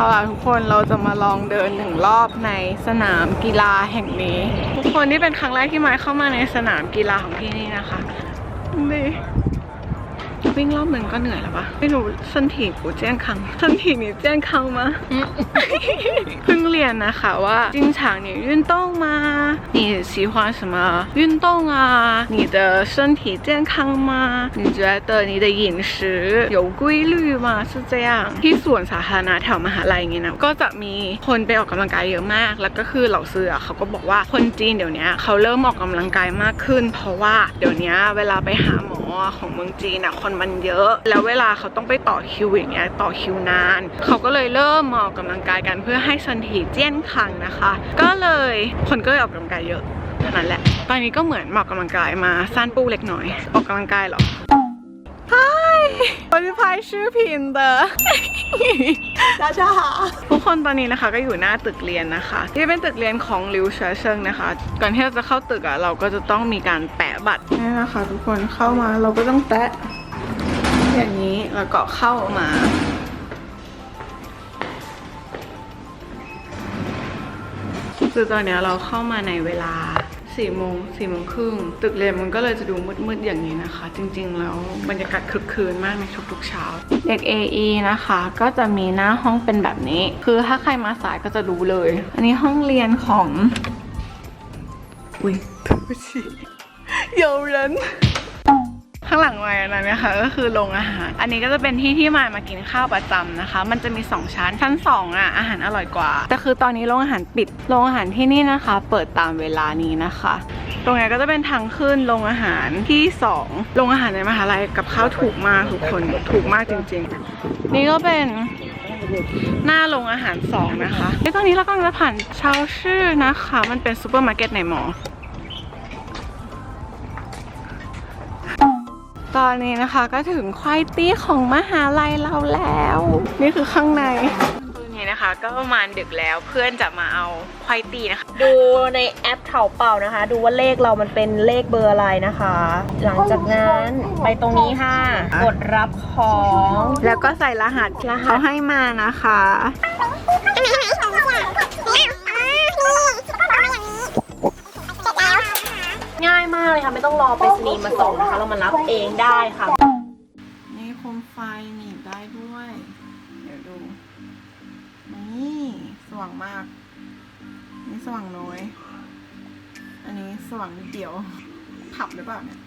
เอาล่ะทุกคนเราจะมาลองเดินหนึ่งรอบในสนามกีฬาแห่งนี้ ทุกคนนี่เป็นครั้งแรกที่ไม้เข้ามาในสนามกีฬาของที่นี่นะคะนี่ วิ่งรอบหนึ่งก็เหนื่อยแล้วปะไม่รู้身体不健康身体你健康吗เพิ่งเรียนนะคะว่า经常你运动吗你喜欢什么运动啊你的身体健康吗你觉得你的饮食有规律吗是这样ที่สวนสาธารณะแถวมหาลัยอย่างเงี้ยนะก็จะมีคนไปออกกำลังกายเยอะมาก แล้วก็คือเหล่าซื้ออะเขาก็บอกว่าคนจีนเดี๋ยวนี้เขาเริ่มออกกำลังกายมากขึ้น เพราะว่าเดี๋ยวนี้เวลาไปหาหมอ ของเมืองจีนอะคนมันเยอะ แล้วเวลาเขาต้องไปต่อคิวอย่างเงี้ยต่อคิวนาน เขาก็เลยเริ่มมาออกกำลังกายกันเพื่อให้สัน体เจี้ยนคังนะคะ ก็เลยคนก็เลยออกกำลังกายเยอะเท่านั้นแหละ ตอนนี้ก็เหมือนมาออกกำลังกายมาสั้นปูเล็กน้อย ออกกำลังกายเหรอ 嗨，我是拍视频的。 จ้าทุกคนตอนนี้นะคะก็อยู่หน้าตึกเรียนนะคะ ที่เป็นตึกเรียนของลิวเชอเชิงนะคะ ก่อนที่เราจะเข้าตึกอะ่ะเราก็จะต้องมีการแปะบัตรนี่นะคะทุกคนเข้ามาเราก็ต้องแปะอย่างนี้แล้วก็เข้ามาคือตอนนี้เราเข้ามาในเวลา 4ี่โมงสี่โมงครึ่งตึกเรียนมันก็เลยจะดูมืดๆอย่างนี้นะคะ จริงๆ แล้วบรรยากาศคึกคืนมากในทุกๆเช้า เด็ก AE นะคะ ก็จะมีหน้าห้องเป็นแบบนี้ คือถ้าใครมาสายก็จะรู้เลย อันนี้ห้องเรียนของอุ้ยทุกทีเยาวรัน ข้างหลังไว้นะนะคะก็คือโรงอาหาร อันนี้ก็จะเป็นที่ที่มายมากินข้าวประจำนะคะ มันจะมี 2 ชั้น ชั้น2อะอาหารอร่อยกว่า แต่คือตอนนี้โรงอาหารปิด โรงอาหารที่นี่นะคะ เปิดตามเวลานี้นะคะ ตรงนี้ก็จะเป็นทางขึ้นโรงอาหารที่2โรงอาหารในมหาลัยกับข้าวถูกมากทุกคนถูกมากจริง ๆ นี่ก็เป็นหน้าโรงอาหารสองนะคะไอ้ตอนนี้เรากำลังจะผ่านชาวชื่อนะคะ มันเป็นซูเปอร์มาร์เก็ตในมอ ตอนนี้นะคะก็ถึงควายตี้ของมหาลัยเราแล้ว นี่คือข้างในตอนนี้นะคะก็ประมาณดึกแล้วเพื่อนจะมาเอาควายตี้นะคะ ดูในแอปเถาเป่านะคะ ดูว่าเลขเรามันเป็นเลขเบอร์อะไรนะคะ หลังจากนั้นไปตรงนี้ค่ะ กดรับของ แล้วก็ใส่รหัสเขาให้มานะคะ เลยค่ะไม่ต้องรอไปสนีย์มาส่งนะคะ เรามารับเองได้ค่ะ นี่โคมไฟหนีบได้ด้วย เดี๋ยวดู นี่สว่างมาก นี่สว่างน้อย อันนี้สว่างนิดเดียว ผับหรือเปล่าเนี่ย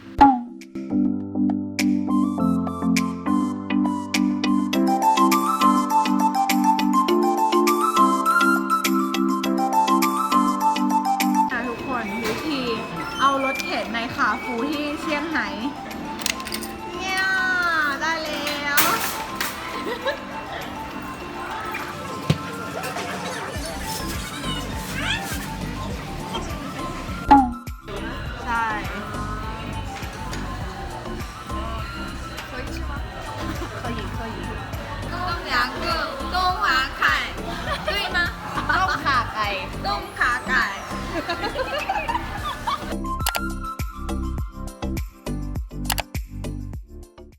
ฟูที่เชียงไฮ้เนี่ยได้แล้ว ใช่可以是吗？可以可以